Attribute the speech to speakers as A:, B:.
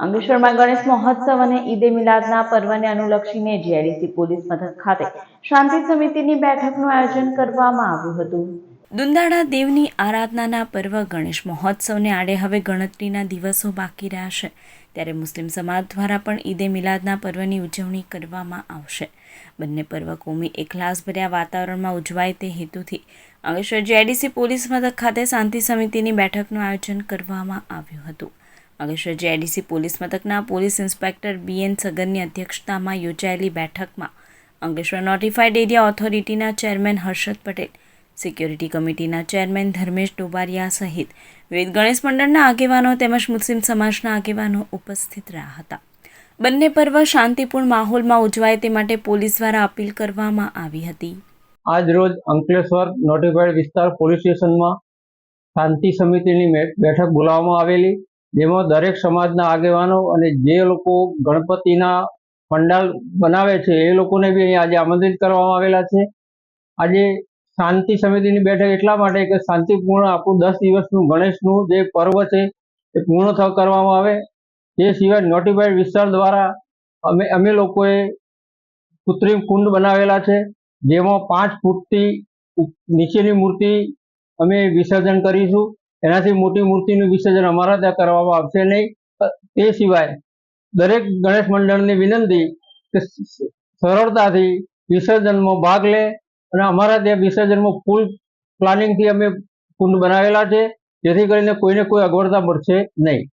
A: અંકલેશ્વરમાં ગણેશ મહોત્સવ અને ઈદે મિલાદના પર્વને અનુલક્ષીને જીઆઈડીસી પોલીસ મથક ખાતે શાંતિ સમિતિની બેઠકનું આયોજન કરવામાં આવ્યું હતું. દુંદાળા દેવની આરાધનાના પર્વ ગણેશ મહોત્સવને આડે હવે ગણતરીના દિવસો બાકી રહ્યા છે. ત્યારે મુસ્લિમ સમાજ દ્વારા પણ ઈદે મિલાદના પર્વની ઉજવણી કરવામાં આવશે. બંને પર્વ કોમી એકલાસભર્યા વાતાવરણમાં ઉજવાય તે હેતુથી અંકલેશ્વર જીઆઈડીસી પોલીસ મથક ખાતે શાંતિ સમિતિની બેઠકનું આયોજન કરવામાં આવ્યું હતું. અંકલેશ્વર જેડીસી પોલીસ મથકના પોલીસ ઇન્સ્પેક્ટર બી એન અધ્યક્ષતામાં યોજાયેલી બેઠકમાં અંગેશ્વર નોટિફાઈડ એરિયા ઓથોરિટીના ચેરમેન હર્ષદ પટેલ સિક્યોરિટી કમિટીના ચેરમેન ધર્મેશ ડોબારિયા સહિત વિવિધ ગણેશ મંડળના આગેવાનો તેમજ મુસ્લિમ સમાજના આગેવાનો ઉપસ્થિત રહ્યા હતા. બંને પર્વ શાંતિપૂર્ણ માહોલમાં ઉજવાય તે માટે પોલીસ દ્વારા અપીલ કરવામાં આવી હતી.
B: આજ રોજ અંકલેશ્વર નોટિફાઈડ વિસ્તાર પોલીસ સ્ટેશનમાં શાંતિ સમિતિની બેઠક બોલાવવામાં આવેલી. જેમાં દરેક સમાજના આગેવાનો અને જે લોકો ગણપતિના પંડાલ બનાવે છે, એ લોકોને બી અહીંયા આજે આમંત્રિત કરવામાં આવેલા છે. આજે શાંતિ સમિતિની બેઠક એટલા માટે કે શાંતિપૂર્ણ આપણું દસ દિવસનું ગણેશનું જે પર્વ છે, એ પૂર્ણ થ કરવામાં આવે. તે સિવાય નોટિફાઈડ વિસ્તાર દ્વારા અમે અમે લોકોએ કૃત્રિમ કુંડ બનાવેલા છે, જેમાં પાંચ ફૂટથી નીચેની મૂર્તિ અમે વિસર્જન કરીશું. એનાથી મોટી મૂર્તિનું વિસર્જન અમારા ત્યાં કરવામાં આવશે નહીં. એ સિવાય દરેક ગણેશ મંડળની વિનંતી કે સરળતાથી વિસર્જનમાં ભાગ લે અને અમારા ત્યાં વિસર્જનમાં ફૂલ પ્લાનિંગથી અમે કુંડ બનાવેલા છે. જેથી કરીને કોઈને કોઈ અગવડતા પડશે નહીં.